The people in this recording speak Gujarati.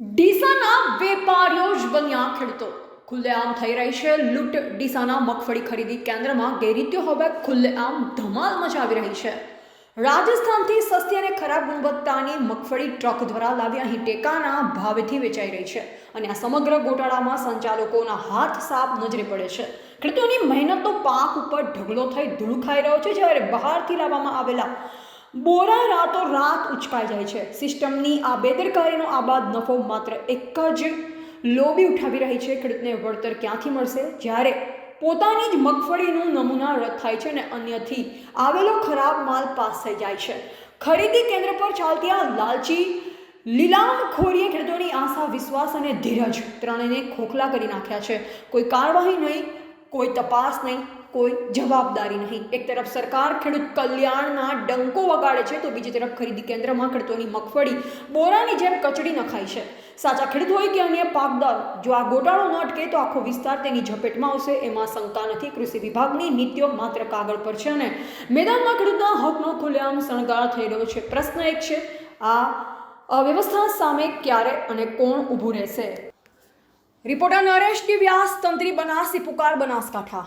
ડીસાના વેપારીઓ જ બન્યા ખેડૂતો. ખુલ્લેઆમ થઈ રહી છે લૂંટ. ડીસાના મગફળી ખરીદી કેન્દ્રમાં ગેરરીતિઓ હવે ખુલ્લેઆમ ધમાલ મચાવી રહી છે. રાજસ્થાનથી સસ્તી અને ખરાબ ગુણવત્તાની મગફળી ટ્રક દ્વારા લાવી અહીં ટેકાના ભાવેથી વેચાઈ રહી છે અને આ સમગ્ર ગોટાળામાં સંચાલકોના હાથ સાફ નજરે પડે છે. ખેડૂતોની મહેનતનો પાક ઉપર ઢગલો થઈ ધૂળ ખાઈ રહ્યો છે જ્યારે બહારથી લાવવામાં આવેલા બોરા રાતો રાત ઉચકાઈ જાય છે. સિસ્ટમની આ બેદરકારીનો આબાદ નફો માત્ર એક જ લોબી ઉઠાવી રહી છે. ખેડૂતને વળતર ક્યાંથી મળશે? જ્યારે પોતાની જ મગફળીનું નમૂના રદ થાય છે અને અન્યથી આવેલો ખરાબ માલ પાસ થઈ જાય છે. ખરીદી કેન્દ્ર પર ચાલતી આ લાલચી લીલામખોરીએ ખેડૂતોની આશા, વિશ્વાસ અને ધીરજ ત્રણેયને ખોખલા કરી નાખ્યા છે. કોઈ કાર્યવાહી નહીં, કોઈ તપાસ નહીં. કોઈ જવાબદારી નહીં. એક તરફ સરકાર ખેડૂત કલ્યાણના ડંકો વગાડે છે, તો બીજી તરફ ખરીદી કેન્દ્રમાં ખેડૂતોની મગફળી બોરાની જેમ કચડી નખાય છે. સાચા ખેડૂત હોય કે અન્ય પાકદાર, જો આ ગોટાળો ન અટકે, તો આખો વિસ્તાર તેની ઝપેટમાં આવશે. એમાં શંકા નથી. કૃષિ વિભાગની નીતિઓ માત્ર કાગળ પર છે અને મેદાનમાં ખેડૂતના હકનો ખુલ્લેઆમ શણગાર થઈ રહ્યો છે. પ્રશ્ન એક છે, આ અવ્યવસ્થા સામે ક્યારે અને કોણ ઊભું રહેશે? રિપોર્ટર નરેશ ટી વ્યાસ તંત્રી બનાસી પુકાર બનાસકાંઠા?